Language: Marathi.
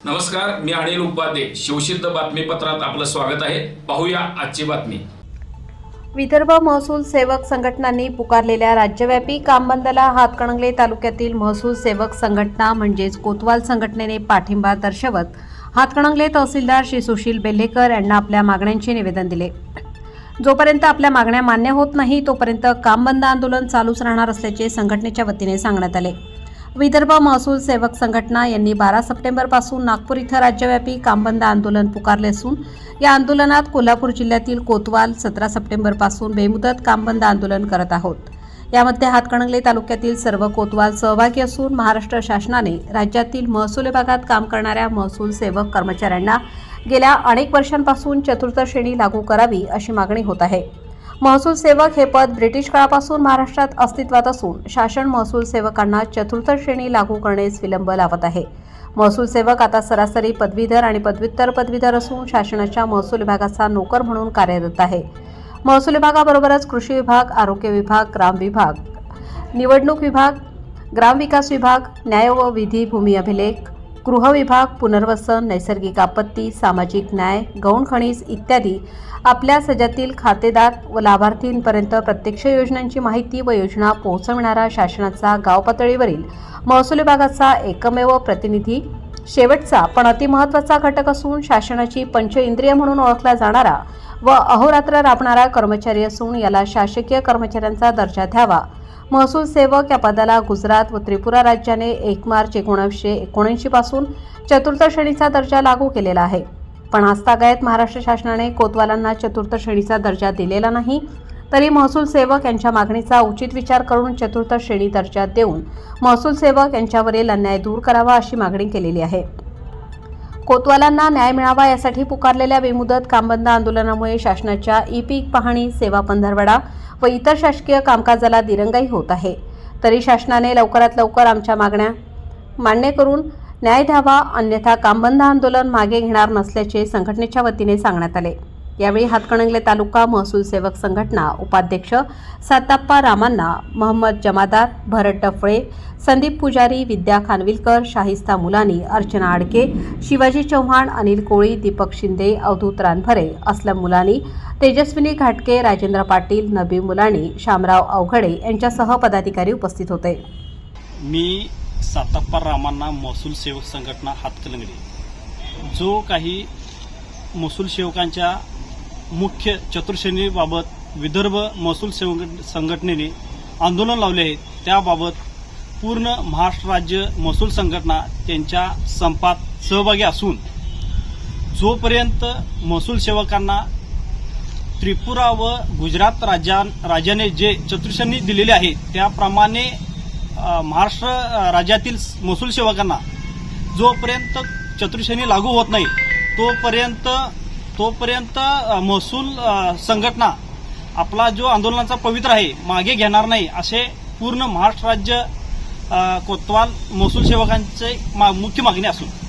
नमस्कार मी अनिल उपाध्ये शिवसिद्ध बातमीपत्रात आपलं स्वागत आहे. पाहूया आजची बातमी. विदर्भ महसूल सेवक संघटनांनी पुकारलेल्या राज्यव्यापी काम बंदला हातकणंगले तालुक्यातील महसूल सेवक संघटना म्हणजेच कोतवाल संघटनेने पाठिंबा दर्शवत हातकणंगले तहसीलदार श्री सुशील बेल्हेकर यांना आपल्या मागण्यांचे निवेदन दिले. जोपर्यंत आपल्या मागण्या मान्य होत नाही तोपर्यंत काम बंद आंदोलन चालूच राहणार असल्याचे संघटनेच्या वतीने सांगण्यात आले. विदर्भ महसूल सेवक संघटना यांनी बारा सप्टेंबरपासून नागपूर इथं राज्यव्यापी कामबंद आंदोलन पुकारले असून या आंदोलनात कोल्हापूर जिल्ह्यातील कोतवाल सतरा सप्टेंबरपासून बेमुदत कामबंद आंदोलन करत आहोत. यामध्ये हातकणंगले तालुक्यातील सर्व कोतवाल सहभागी असून महाराष्ट्र शासनाने राज्यातील महसूल विभागात काम करणाऱ्या महसूल सेवक कर्मचाऱ्यांना गेल्या अनेक वर्षांपासून चतुर्थ श्रेणी लागू करावी अशी मागणी होत आहे. महसूल सेवक हे पद ब्रिटिश काळापासून महाराष्ट्रात अस्तित्वात असून शासन महसूल सेवकांना चतुर्थ श्रेणी लागू करण्यास विलंब लावत आहे. महसूल सेवक आता सरासरी पदवीधर आणि पदव्युत्तर पदवीधर असून शासनाच्या महसूल विभागाचा नोकर म्हणून कार्यरत आहे. महसूल विभागाबरोबरच कृषी विभाग आरोग्य विभाग ग्राम विभाग. निवडणूक विभाग ग्रामविकास विभाग न्याय व विधी भूमी अभिलेख. गृह विभाग पुनर्वसन नैसर्गिक आपत्ती सामाजिक न्याय गौण खनिज इत्यादी. आपल्या सजातील खातेदार व लाभार्थींपर्यंत प्रत्यक्ष योजनांची माहिती व योजना पोहोचविणारा शासनाचा गाव पातळीवरील महसूल विभागाचा एकमेव प्रतिनिधी. शेवटचा पण अतिमहत्त्वाचा घटक असून शासनाची पंच इंद्रिय म्हणून ओळखला जाणारा व अहोरात्र राबणारा कर्मचारी असून याला शासकीय कर्मचाऱ्यांचा दर्जा द्यावा. महसूल सेवक या पदाला गुजरात व त्रिपुरा राज्याने एक मार्च एकोणीसशे एकोणऐंशी पासून चतुर्थ श्रेणीचा दर्जा लागू केलेला आहे. पण आस्थागायत महाराष्ट्र शासनाने कोतवालांना चतुर्थ श्रेणीचा दर्जा दिलेला नाही. तरी महसूल सेवक यांच्या मागणीचा उचित विचार करून चतुर्थ श्रेणी दर्जा देऊन महसूल सेवक यांच्यावरील अन्याय दूर करावा अशी मागणी केलेली आहे. कोतवालांना न्याय मिळावा यासाठी पुकारलेल्या बेमुदत कामबंद आंदोलनामुळे शासनाच्या ई पीक पाहणी सेवा पंधरवडा व इतर शासकीय कामकाजाला दिरंगाई होत आहे. तरी शासनाने लवकरात लवकर आमच्या मागण्या मान्य करून न्याय द्यावा अन्यथा कामबंद आंदोलन मागे घेणार नसल्याचे संघटनेच्या वतीने सांगण्यात आले. यावेळी हातकणंगले तालुका महसूल सेवक संघटना उपाध्यक्ष साताप्पा रामांना मोहम्मद जमादार भरत टफळे संदीप पुजारी विद्या खानविलकर शाहिस्ता मुलानी अर्चना आडके शिवाजी चव्हाण अनिल कोळी दीपक शिंदे अवधूत रानभरे असलम मुलानी तेजस्विनी घाटके राजेंद्र पाटील नबी मुलानी शामराव अवघडे यांच्यासह पदाधिकारी उपस्थित होते. मी साताप्पा रामांना महसूल सेवक संघटना हातकलंगडी जो काही महसूल सेवकांच्या मुख्य चतुर्श्रेणीबाबत विदर्भ महसूल संघटनेने आंदोलन लावले आहे. त्याबाबत पूर्ण महाराष्ट्र राज्य महसूल संघटना त्यांच्या संपात सहभागी असून जोपर्यंत महसूल सेवकांना त्रिपुरा व गुजरात राज्या राज्याने जे चतुर्श्रेणी दिलेले आहे त्याप्रमाणे महाराष्ट्र राज्यातील महसूल सेवकांना जोपर्यंत चतुर्श्रेणी लागू होत नाही तोपर्यंत तोपर्यंत महसूल संघटना आपला जो आंदोलनाचा पवित्र आहे मागे घेणार नाही असे पूर्ण महाराष्ट्र राज्य कोतवाल महसूल सेवकांचे मा- मुख्य मागणी असून.